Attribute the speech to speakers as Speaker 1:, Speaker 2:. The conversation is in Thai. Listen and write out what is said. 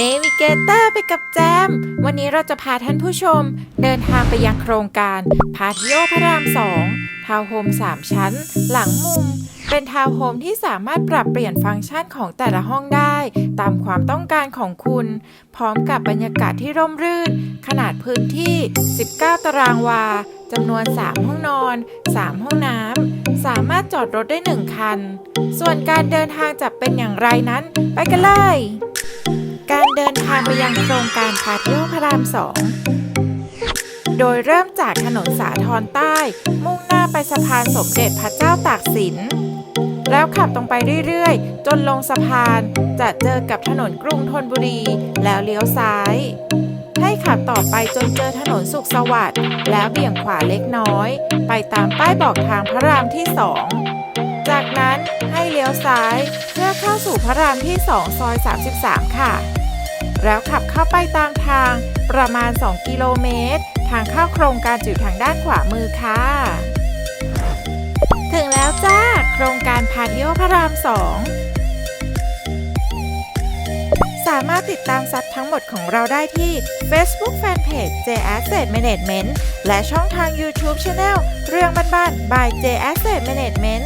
Speaker 1: เนวิเกเตอร์ไปกับแจม วันนี้เราจะพาท่านผู้ชม เดินทางไปยังโครงการพาทิโอพระรามสองทาวน์โฮม3 ชั้น หลังมุม เป็นทาวน์โฮมที่สามารถปรับเปลี่ยนฟังก์ชันของแต่ละห้องได้ ตามความต้องการของคุณ พร้อมกับบรรยากาศที่ร่มรื่น ขนาดพื้นที่ 19 ตารางวาจำนวน 3 ห้องนอน 3 ห้องน้ำ สามารถจอดรถได้ 1 คัน ส่วนการเดินทางจะเป็นอย่างไรนั้น ไปกันเลย ครงการพาเที่ยวพระรามสอง โดยเริ่มจากถนนสาทรใต้ มุ่งหน้าไปสะพานสมเด็จพระเจ้าตากสิน แล้วขับตรงไปเรื่อยๆ จนลงสะพานจะเจอกับถนนกรุงธนบุรี แล้วเลี้ยวซ้าย ให้ขับต่อไปจนเจอถนนสุขสวัสดิ์แล้วเบี่ยงขวาเล็กน้อย ไปตามป้ายบอกทางพระรามที่สองจากนั้นให้เลี้ยวซ้าย เพื่อเข้าสู่พระรามที่ 2 ซอย 33 ค่ะ แล้วขับเข้าไปตามทางประมาณ 2 กิโลเมตร ทางเข้าโครงการจะอยู่ทางด้านขวามือค่ะ ถึงแล้วจ้า โครงการพาทิโอพระราม 2 สามารถติดตามซัดทั้งหมดของเราได้ที่ Facebook Fanpage J Asset Management และช่องทาง YouTube Channel เรื่องบ้านๆ by J Asset Management